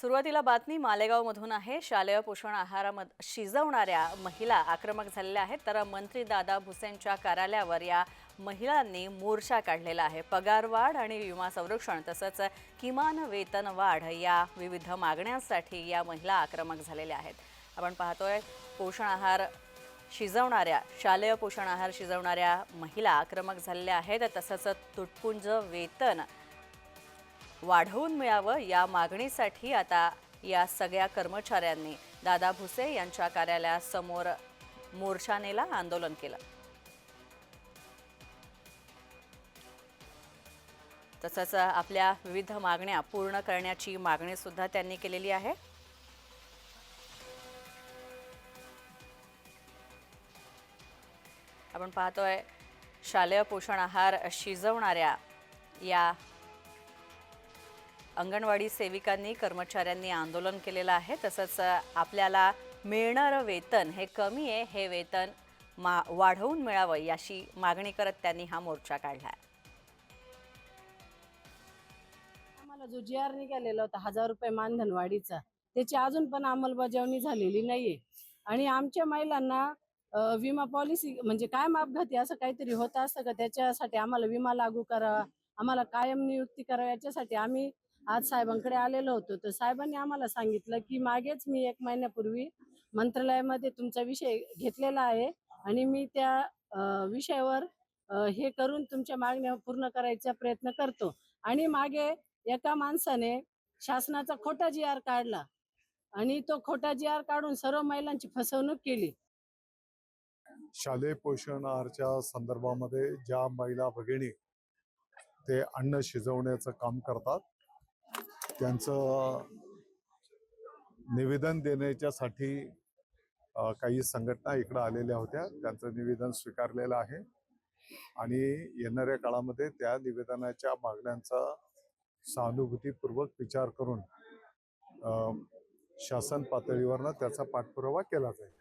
सुरुवातीला बातमी मालेगावमधून आहे. शालेय पोषण आहारामध शिजवणाऱ्या महिला आक्रमक झालेल्या आहेत. तर मंत्री दादा भुसेंच्या कार्यालयावर या महिलांनी मोर्चा काढलेला आहे. पगारवाढ आणि विमा संरक्षण तसंच किमान वेतन वाढ या विविध मागण्यांसाठी या महिला आक्रमक झालेल्या आहेत. आपण पाहतोय पोषण आहार शिजवणाऱ्या शालेय पोषण आहार शिजवणाऱ्या महिला आक्रमक झालेल्या आहेत. तसंच तुटपुंज वेतन वाढवून मिळावं या मागणीसाठी आता या सगळ्या कर्मचाऱ्यांनी दादा भुसे यांच्या कार्यालयासमोर मोर्चा नेला आंदोलन केलं. तसंच आपल्या विविध मागण्या पूर्ण करण्याची मागणी सुद्धा त्यांनी केलेली आहे. आपण पाहतोय शालेय पोषण आहार शिजवणाऱ्या या अंगणवाडी सेविकांनी कर्मचाऱ्यांनी आंदोलन केलेलं आहे. तसंच आपल्याला मिळणारं वेतन हे कमी आहे. हे वेतन मा वाढवून मिळावं याची मागणी करत त्यांनी हा मोर्चा काढला आहे आम्हाला जो जी आर निघालेला होता हजार रुपये मानधनवाढीचा त्याची अजून पण अंमलबजावणी झालेली नाहीये. आणि आमच्या महिलांना विमा पॉलिसी म्हणजे कायम अपघाती असं काहीतरी होत असतं का? त्याच्यासाठी आम्हाला विमा लागू करावा आम्हाला कायम नियुक्ती करावी याच्यासाठी आम्ही आज साहेबांकडे आलेलो होतो. तर साहेबांनी आम्हाला सांगितलं की मागेच मी एक महिन्यापूर्वी मंत्रालयामध्ये तुमचा विषय घेतलेला आहे आणि मी त्या विषयावर हे करून तुमच्या मागण्या पूर्ण करायचा प्रयत्न करतो. आणि मागे एका माणसाने शासनाचा खोटा जी आर काढला आणि तो खोटा जी आर काढून सर्व महिलांची फसवणूक केली. शालेय पोषण आहारच्या संदर्भामध्ये ज्या महिला भगिनी ते अन्न शिजवण्याचं काम करतात त्यांचं निवेदन देण्याच्यासाठी काही संघटना इकडं आलेल्या होत्या. त्यांचं निवेदन स्वीकारलेलं आहे. आणि येणाऱ्या काळामध्ये त्या निवेदनाच्या मागण्यांचा सहानुभूतीपूर्वक विचार करून शासन पातळीवरनं त्याचा पाठपुरावा केला जाईल.